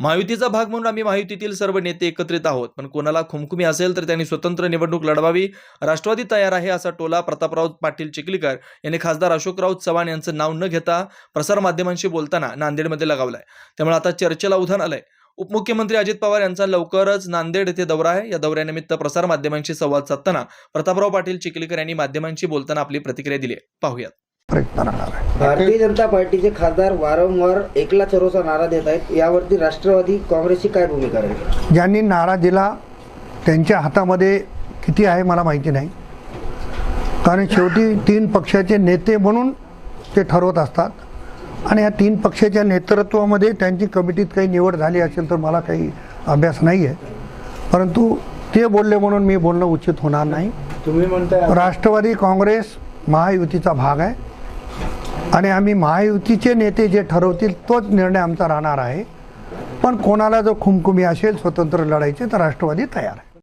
महायुतीचा भाग म्हणून आम्ही महायुतीतील सर्व नेते एकत्रित आहोत. पण कोणाला खुमखुमी असेल तर त्यांनी स्वतंत्र निवडणूक लढवावी. राष्ट्रवादी तयार आहे असा टोला प्रतापराव पाटील चिखलीकर यांनी खासदार अशोकराव चव्हाण यांचं नाव न घेता प्रसारमाध्यमांशी बोलताना नांदेडमध्ये लगावलाय. त्यामुळे आता चर्चेला उधाण आलंय. उपमुख्यमंत्री अजित पवार यांचा लवकरच नांदेड येथे दौरा आहे. या दौऱ्यानिमित्त प्रसारमाध्यमांशी संवाद साधताना प्रतापराव पाटील चिखलीकर यांनी माध्यमांशी बोलताना आपली प्रतिक्रिया दिली आहे. पाहूयात. भारतीय जनता पार्टीचे खासदार वारंवार एकला चरोचा नारा देत आहेत. यावरती राष्ट्रवादी काँग्रेसची काय भूमिका राहील? ज्यांनी नारा दिला त्यांच्या हातामध्ये किती आहे मला माहिती नाही. कारण शेवटी तीन पक्षाचे नेते म्हणून ते ठरवत असतात. आणि या तीन पक्षाच्या नेतृत्वामध्ये त्यांची कमिटीत काही निवड झाली असेल तर मला काही अभ्यास नाही आहे परंतु ते बोलले म्हणून मी बोलणं उचित होणार नाही. तुम्ही म्हणताय राष्ट्रवादी काँग्रेस महायुतीचा भाग आहे. आणि आम्ही महायुतीचे नेते जे ठरवतील तोच निर्णय आमचा राहणार आहे. पण कोणाला जो खुमखुमी असेल स्वतंत्र लढायचे तर राष्ट्रवादी तयार आहे.